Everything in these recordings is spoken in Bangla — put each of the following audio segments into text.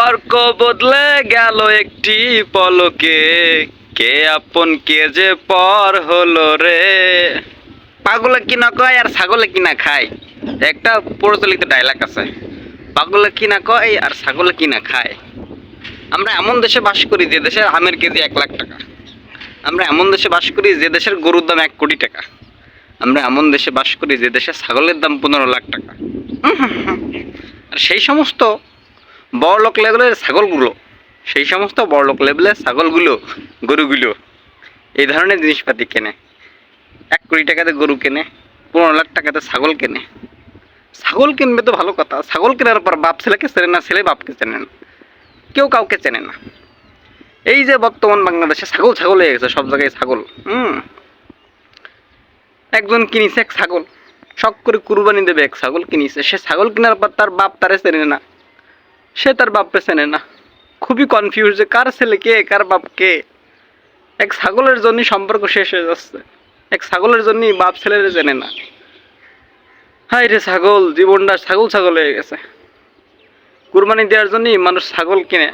সম্পর্ক বদলে গেল একটি পলকে। কে আপন, কে যে পর হলো রে। পাগলে কিনা কয় আর ছাগলে কিনা খায়? একটা প্রচলিত ডায়লগ আছে। পাগলে কিনা কয় আর ছাগলে কিনা খায়? আমরা এমন দেশে বাস করি যে দেশের আমের কেজি এক লাখ টাকা। আমরা এমন দেশে বাস করি যে দেশের গরুর দাম এক কোটি টাকা। আমরা এমন দেশে বাস করি যে দেশে ছাগলের দাম পনেরো লাখ টাকা। আর সেই সমস্ত বড়লোক লেভেলের ছাগলগুলো সেই সমস্ত বড়লোক লেভেলের ছাগলগুলো গরুগুলো এই ধরনের জিনিসপাতি কেনে। এক কোটি টাকাতে গরু কেনে, পনেরো লাখ টাকাতে ছাগল কেনে। ছাগল কিনবে তো ভালো কথা। ছাগল কেনার পর বাপ ছেলেকে চেনে না, ছেলে বাপকে চেনে না। কেউ কাউকে চেনে না। এই যে বর্তমান বাংলাদেশে ছাগল ছাগল হয়ে গেছে, সব জায়গায় ছাগল। হুম। একজন কিনিছে এক ছাগল। শখ করে কুরবানি দেবে এক ছাগল কিনিছে। সে ছাগল কেনার পর তার বাপ তারে চেনে না। সে তার বাপকে চেনে না। খুবই কনফিউজ যে কার ছেলে কে, কার বাপ কে। এক ছাগলের জন্যই সম্পর্ক শেষ হয়ে যাচ্ছে। এক ছাগলের জন্যই বাপ ছেলের চেনে না। হাই রে ছাগল, জীবনটা ছাগল ছাগল হয়ে গেছে। কুরবানি দেওয়ার জন্যই মানুষ ছাগল কিনে।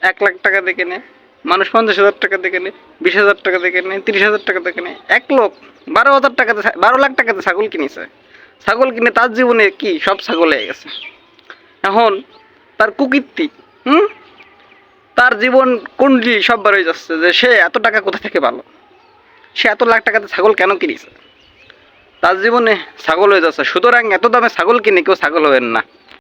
এক লাখ টাকা দিয়ে কেনে মানুষ পঞ্চাশ হাজার টাকা দিয়ে কেনে বিশ হাজার টাকা দিয়ে কেনে তিরিশ হাজার টাকা দিয়ে কেনে এক লোক বারো হাজার টাকাতে, বারো লাখ টাকাতে ছাগল কিনেছে। ছাগল কিনে তার জীবনে কি? সব ছাগল হয়ে গেছে। এখন তার কুকীর্তি, হুম? তার জীবন কুণ্ডলি সব বার হয়ে যাচ্ছে যে সে এত টাকা কোথা থেকে ভালো সে এত লাখ টাকাতে ছাগল কেন কিনেছে? তার জীবনে ছাগল হয়ে যাচ্ছে। সুতরাং এত দামে ছাগল কিনে কেউ ছাগল হবেন না।